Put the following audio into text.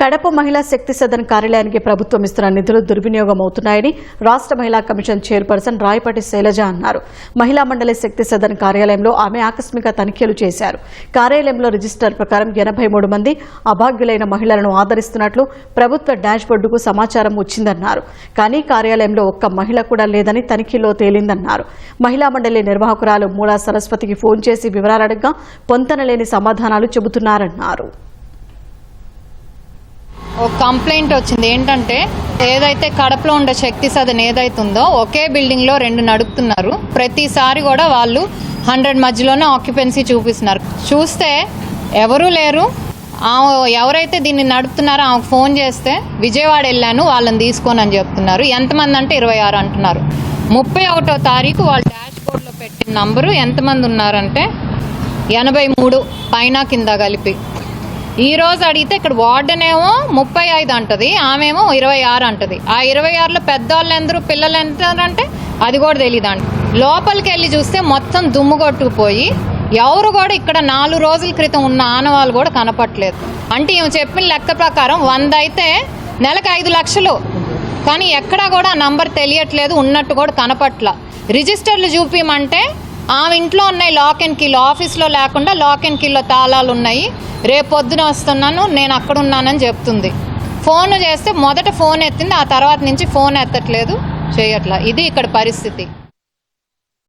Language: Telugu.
కడప మహిళా శక్తి సదన్ కార్యాలయానికి ప్రభుత్వం ఇస్తున్న నిధులు దుర్వినియోగం అవుతున్నాయని రాష్ట్ర మహిళా కమిషన్ చైర్పర్సన్ రాయపాటి శైలజ అన్నారు. మహిళా మండలి శక్తి సదన్ కార్యాలయంలో ఆమె ఆకస్మిక తనిఖీలు చేశారు. కార్యాలయంలో రిజిస్టర్ ప్రకారం ఎనభై మూడు మంది అభాగ్యులైన మహిళలను ఆదరిస్తున్నట్లు ప్రభుత్వ డాష్బోర్డుకు సమాచారం వచ్చిందన్నారు. కానీ కార్యాలయంలో ఒక్క మహిళ కూడా లేదని తనిఖీలో తేలిందన్నారు. మహిళా మండలి నిర్వాహకురాలు మూలా సరస్వతికి ఫోన్ చేసి వివరాలు అడగ్గా పొంతనలేని సమాధానాలు చెబుతున్నారన్నారు. ఒక కంప్లైంట్ వచ్చింది. ఏంటంటే ఏదైతే కడపలో ఉండే శక్తి సదన్ ఏదైతే ఉందో ఒకే బిల్డింగ్లో రెండు నడుపుతున్నారు. ప్రతిసారి కూడా వాళ్ళు హండ్రెడ్ మధ్యలోనే ఆక్యుపెన్సీ చూపిస్తున్నారు. చూస్తే ఎవరూ లేరు. ఆమె ఎవరైతే దీన్ని నడుపుతున్నారో ఆమెకు ఫోన్ చేస్తే విజయవాడ వెళ్ళాను వాళ్ళని తీసుకొని అని చెప్తున్నారు. ఎంతమంది అంటే ఇరవై ఆరు అంటున్నారు. ముప్పై ఒకటో తారీఖు వాళ్ళ డాష్ బోర్డ్లో పెట్టిన నంబరు ఎంతమంది ఉన్నారంటే ఎనభై మూడు పైన కింద కలిపి. ఈ రోజు అడిగితే ఇక్కడ వార్డెన్ ఏమో ముప్పై ఐదు అంటది ఆమెమో ఇరవై ఆరు అంటది. ఆ ఇరవై ఆరులో పెద్దవాళ్ళు ఎందరు పిల్లలు ఎంత అంటే అది కూడా తెలియదు అంట లోపలికి వెళ్ళి చూస్తే మొత్తం దుమ్ము కొట్టుకుపోయి ఎవరు కూడా ఇక్కడ నాలుగు రోజుల క్రితం ఉన్న ఆనవాళ్ళు కూడా కనపట్లేదు అంటే ఈమె చెప్పిన లెక్క ప్రకారం వంద అయితే నెలకు ఐదు లక్షలు. కానీ ఎక్కడా కూడా ఆ నంబర్ తెలియట్లేదు ఉన్నట్టు కూడా కనపట్ల. రిజిస్టర్లు చూపించమంటే ఆమె ఇంట్లో ఉన్నాయి లాక్ అండ్ కిల్ ఆఫీస్లో లేకుండా లాక్ అండ్ కిల్లో తాళాలు ఉన్నాయి. రేపు పొద్దున వస్తున్నాను నేను అక్కడ ఉన్నానని చెప్తుంది. ఫోన్ చేస్తే మొదట ఫోన్ ఎత్తింది ఆ తర్వాత నుంచి ఫోన్ ఎత్తట్లేదు చేయట్లా. ఇది ఇక్కడ పరిస్థితి.